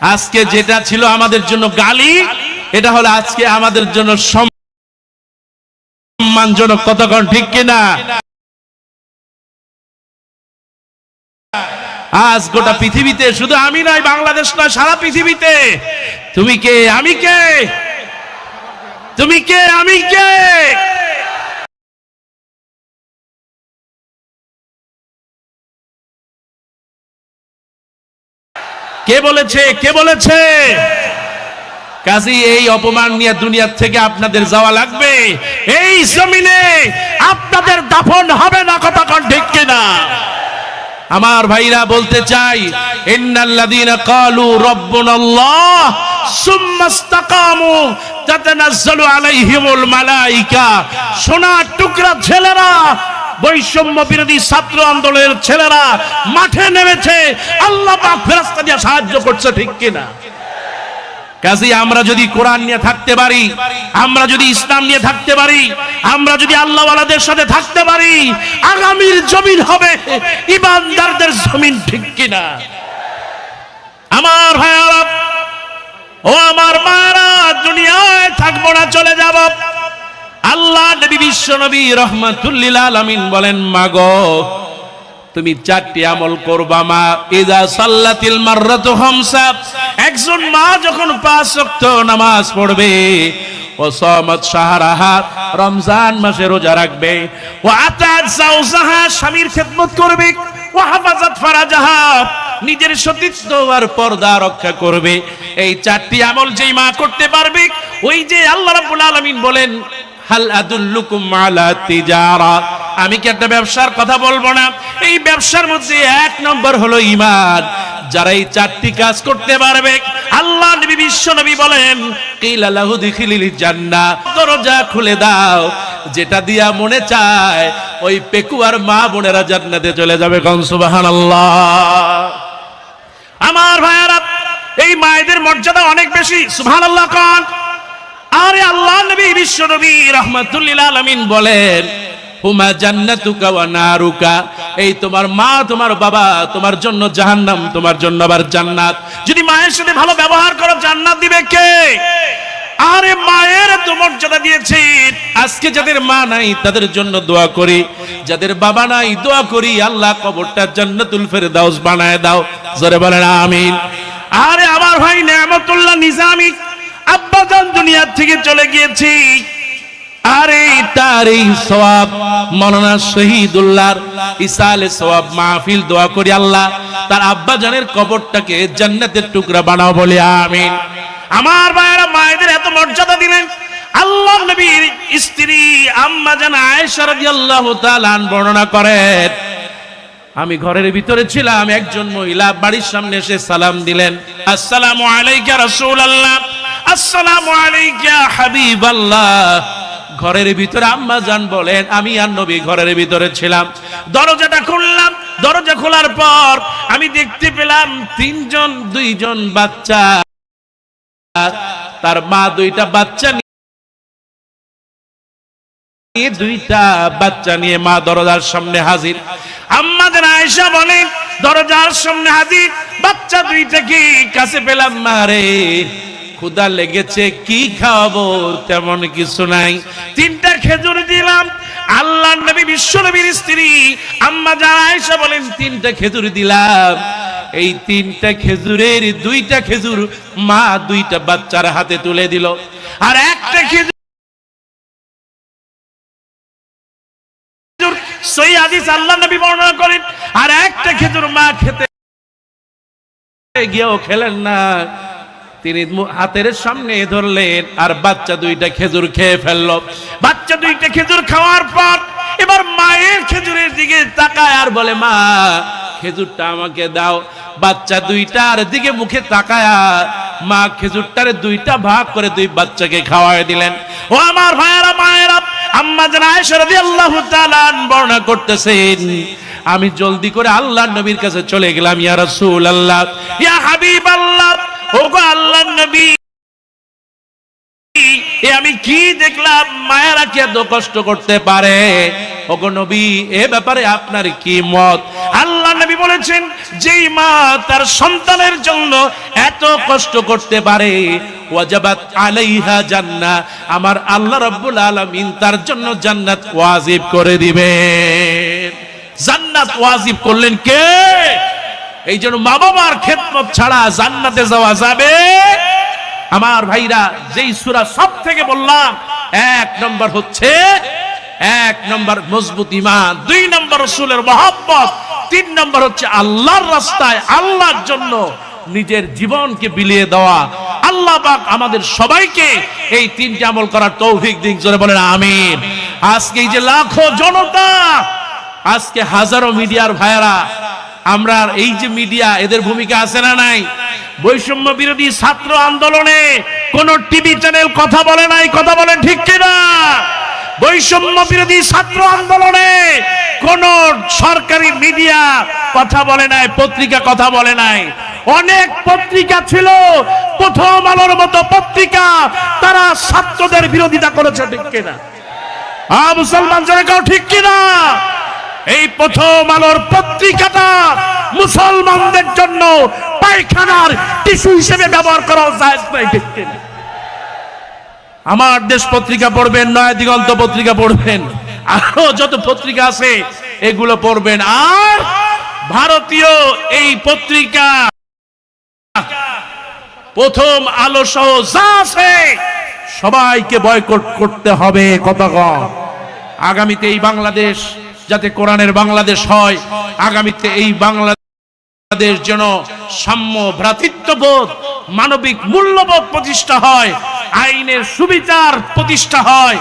আজকে যেটা ছিল আমাদের জন্য গালি, এটা হলো আজকে আমাদের জন্য সম্মানজনক কতক্ষণ, ঠিক কিনা? আজ গোটা পৃথিবীতে শুধু আমি নয়, বাংলাদেশ নয়, সারা পৃথিবীতে। তুমি কে? আমি কে? তুমি কে? আমি কে? কে বলেছে? কে বলেছে? কাজী, এই অপমান নিয়ে দুনিয়ার থেকে আপনাদের যাওয়া লাগবে। এই জমিনে আপনাদের দাফন হবে না, কথা কন ঠিক কিনা? আমার ভাইরা বলতে চাই, ইন্নাল্লাযীনা ক্বালু রাব্বুনাল্লাহ সুম্মা ইসতাকামু তাতানাজ্জালু আলাইহিমুল মালাইকা। সোনার টুকরা ছেলেরা বৈষম্য বিরোধী ছাত্র আন্দোলনের ছেলেরা মাঠে নেমেছে। আল্লাহ পাক ফেরেশতা দিয়ে সাহায্য করছে, ঠিক কিনা? কাজে, আমরা যদি কোরআন নিয়ে থাকতে পারি, আমরা যদি ইসলাম নিয়ে থাকতে পারি, আমরা যদি আল্লাহওয়ালাদের সাথে থাকতে পারি, আগামীর জমিন হবে ইমানদারদের জমিন, ঠিক কিনা? আমার ভাইয়ারা, ও আমার মায়েরা, দুনিয়ায় থাকব না, চলে যাব। আল্লাহ নবী বিশ্ব নবী রহমাতুল্লিল আলামিন বলেন, মাগো, তুমি চারটি আমল করবা মা ইজা সাল্লাতিল মাররাতু খামসা। একজন মা যখন পাঁচ ওয়াক্ত নামাজ পড়বে, ও সামাত শাহরাহা, রমজান মাসে রোজা রাখবে, ও আতাত জাওজাহা, স্বামীর খেদমত করবে, ও হাফাজাত ফারাজাহা, নিজের সতীত্ব আর পর্দা রক্ষা করবে। এই চারটি আমল যেই মা করতে পারবে, ওই যে আল্লাহ রাব্বুল আলামিন বলেন হাল আদুল্লুকুম আলা তিজারা। আমি কি একটা ব্যবসার কথা বলব না? এই ব্যবসার মধ্যে এক নম্বর হলো ঈমান। যারা এই চারটি কাজ করতে পারবে, আল্লাহ নবী, বিশ্ব নবী বলেন, কিলা লাহু দিখিলিল জান্নাহ। দরজা খুলে দাও। যেটা দিয়া মনে চায়, ওই পেকুয়ার মা বোনেরা জান্নাতে চলে যাবে। কোন সুবহানাল্লাহ। আমার ভাইয়ারা, এই মায়েদের মর্যাদা অনেক বেশি। সুবহানাল্লাহ কোন। আরে আল্লাহ নবী, বিশ্ব নবী রহমাতুল্লিল আলামিন বলেন এই তোমার মা, তোমার বাবা, তোমার জন্য জাহান্নাম, তোমার জন্য আবার জান্নাত। যদি মায়ের সাথে ভালো ব্যবহার করো, জান্নাত দিবে কে? আরে মায়ের তো মর্যাদা আজকে যাদের মা নাই, তাদের জন্য দোয়া করি। যাদের বাবা নাই, দোয়া করি, আল্লাহ কবরটা জান্নাতুল ফেরদাউস বানায় দাও। বলেন, আমিন। আরে আমার ভাই নেয়ামতুল্লাহ আব্বাজান দুনিয়ার থেকে চলে গিয়েছি। আরে তার এই সওয়াব মৌলানা শহীদুল্লাহর ইসালে সওয়াব মাহফিল দোয়া করি আল্লাহ, তার আব্বাজানের কবরটাকে জান্নাতের টুকরা বানাও বলে, আমিন। আমার ভাইয়েরা, মায়েদের এত মর্যাদা দিলেন। আল্লাহ নবীর স্ত্রী আম্মা জান আয়েশা রাদিয়াল্লাহু তাআলা বর্ণনা করেন, আমি ঘরের ভিতরে ছিলাম, একজন মহিলা বাড়ির সামনে এসে সালাম দিলেন, আসসালামু আলাইকা রাসূলুল্লাহ। আসসালামু আলাইকা, হাবিবাল্লাহ। ঘরের ভিতরে আম্মা জান বলেন, আমি আর নবী ঘরের ভিতরে ছিলাম। দরজাটা খুললাম। দরজা খোলার পর আমি দেখতে পেলাম তিনজন, দুইজন বাচ্চা। তার মা দুইটা বাচ্চা নিয়ে, দুইটা বাচ্চা নিয়ে মা দরজার সামনে হাজির। আম্মা যেন আয়েশা বলেন দরজার সামনে হাজির। বাচ্চা দুইটাকে কাছে পেলাম মারে ক্ষুদা লেগেছে, কি খাওয়াবো তেমন কিছু নাই। তিনটা খেজুর দিলাম। আল্লাহ নবী, বিশ্ব নবীর স্ত্রী, আম্মা জান আয়েশা বলেন, তিনটা খেজুর দিলাম। এই তিনটা খেজুরের দুইটা খেজুর মা দুইটা বাচ্চার হাতে তুলে দিল। আর একটা খেজুর সই হাদিস আল্লাহ নবী বর্ণনা করেন। আর একটা খেজুর মা খেতে গিয়েও খেলেন না। তিনি হাতের সামনে ধরলেন, আর বাচ্চা দুইটা খেজুর খেয়ে ফেলল। বাচ্চা দুইটা খেজুর খাওয়ার পর এবার মায়ের খেজুরের দিকে তাকায় আর বলে, মা, খেজুরটা আমাকে দাও। বাচ্চা দুইটার দিকে মুখে তাকায়া মা খেজুরটার দুইটা ভাগ করে দুই বাচ্চাকে খাওয়ায় দিলেন। ও আমার ভাইয়ারা, মায়েরা, আম্মা জান আয়েশা রাদিয়াল্লাহু তাআলা বর্ণনা করতেছেন, আমি জলদি করে আল্লাহ নবীর কাছে চলে গেলাম, ইয়া রাসূলুল্লাহ, ইয়া হাবিবাল্লাহ। আমি কি দেখলাম? মায়েরা কি এত কষ্ট করতে পারে? ওগো নবী, এ ব্যাপারে আপনার কি মত? আল্লাহ নবী বলেছেন, যেই মা তার সন্তানের জন্য এত কষ্ট করতে পারে আমার আল্লাহ রাব্বুল আলামিন তার জন্য জান্নাত ওয়াজিব করে দিবেন। জান্নাত ওয়াজিব করলেন কে? এই জন্য মা বাবার খেদমত ছাড়া জান্নাতে যাওয়া যাবে। আমার ভাইরা, যেই সূরা সব থেকে বললাম, এক নম্বর হচ্ছে, এক নম্বর মজবুত ইমান দুই নম্বর রসুলের মহব্বত, তিন নম্বর হচ্ছে আল্লাহর রাস্তায় আল্লাহর জন্য নিজের জীবনকে বিলিয়ে দেওয়া। আল্লাহ পাক আমাদের সবাইকে এই তিনটি আমল করার তৌফিক দিক, জোরে বলেন আমিন। আজকে এই যে লাখো জনতা, আজকে হাজারো মিডিয়ার ভাইয়েরা আমরা এই যে মিডিয়া, এদের ভূমিকা আছে না নাই? বৈষম্য বিরোধী ছাত্র আন্দোলনে কোন টিভি চ্যানেল কথা বলে নাই, কথা বলে ঠিক কিনা? বৈষম্য বিরোধী ছাত্র আন্দোলনে কোন সরকারি মিডিয়া কথা বলে নাই, পত্রিকা কথা বলে নাই? অনেক পত্রিকা ছিল, প্রথম আলোর মতো পত্রিকা, তারা ছাত্রদের বিরোধিতা করেছে ঠিক কিনা? আ মুসলমান জনে কাউ ঠিক কিনা? এই প্রথম আলোর পত্রিকাটা মুসলমানদের জন্য পায়খানার টিস্যু হিসেবে ব্যবহার করা যায়। নাই আমার দেশ পত্রিকা পড়বেন, নয় দিগন্ত পত্রিকা পড়বেন, আরও যত পত্রিকা আছে, এগুলো পড়বেন। আর ভারতীয় এই পত্রিকা প্রথম আলো সহ যা আছে, সবাইকে বয়কট করতে হবে কত আগামীতে এই বাংলাদেশ যাতে কোরআনের বাংলাদেশ হয়। আগামীতে এই বাংলাদেশ যেন সাম্য ভ্রাতৃত্ববোধ, মানবিক মূল্যবোধ প্রতিষ্ঠা হয়, আইনের সুবিচার প্রতিষ্ঠা হয়।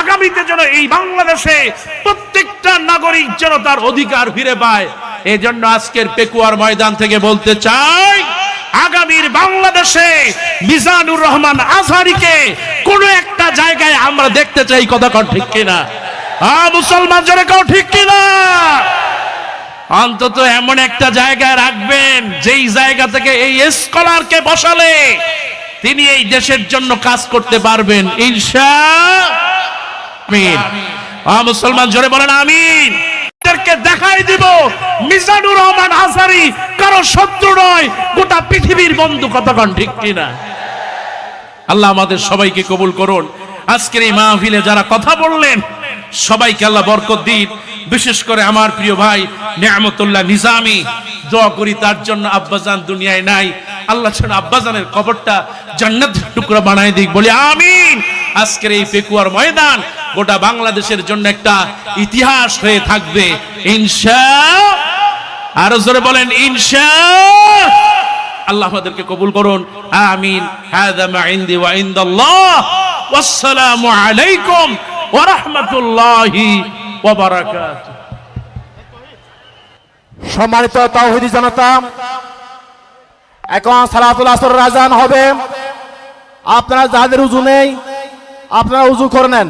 আগামীতে যেন এই বাংলাদেশে প্রত্যেকটা নাগরিক যেন তার অধিকার ফিরে পায়। এজন্য আজকের পেকুয়ার ময়দান থেকে বলতে চাই, আগামীর বাংলাদেশে মিজানুর রহমান আজহারিকে কোন একটা জায়গায় আমরা দেখতে চাই, কথা ঠিক কিনা? আ, মুসলমান জনে কাউ ঠিক কিনা? অন্তত এমন একটা জায়গায় রাখবেন, যেই জায়গা থেকে এই স্কলারকে বসালে তিনি এই দেশের জন্য কাজ করতে পারবেন। ইনশা মুসলমান জোরে বলেন আমিন। দেখাই দিব, মিজানুর রহমান আসারি কারও শত্রু নয়, গোটা পৃথিবীর বন্ধু কতক্ষণ ঠিক কিনা? আল্লাহ আমাদের সবাইকে কবুল করুন। আজকের এই মাহফিলে যারা কথা বললেন সবাইকে আল্লাহ বরকত দিন। বিশেষ করে আমার প্রিয় ভাই নিয়ামতুল্লাহ নিজামি। দোয়া করি তার জন্য আব্বাজান দুনিয়ায় নাই। আল্লাহ ছাড়া আব্বাজানের কবরটা জান্নাত টুকরা বানাই দিক। বলি আমিন। আজকের এই পেকুয়ার ময়দান গোটা বাংলাদেশের জন্য একটা ইতিহাস হয়ে থাকবে। ইনশা আরও জোরে বলেন, ইনশা আল্লাহ আমাদেরকে কবুল করুন। আমিন। হাদা মা ইনদি ওয়া ইনদাল্লাহ। ওয়াসসালামু আলাইকুম। সম্মানিত তাওহিদি জনতা, এখন সালাতুল আসর রাজান হবে। আপনারা যাদের উজু নেই, আপনারা উজু করে নেন।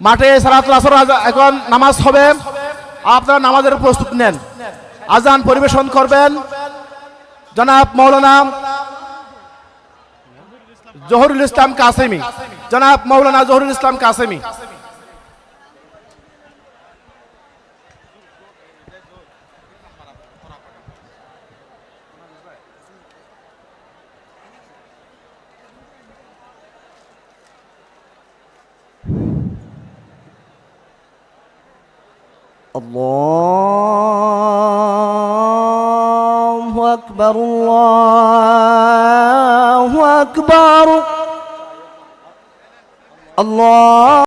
মাঠে সালাতুল আসর এখন নামাজ হবে। আপনারা নামাজের প্রস্তুত নেন। আজান পরিবেশন করবেন। জনাব মৌলানা जहरुल इस्लाम कासेमी जनाब मौलाना जहरुल इस्लाम कासेमी الله أكبر الله আকবর। আল্লাহ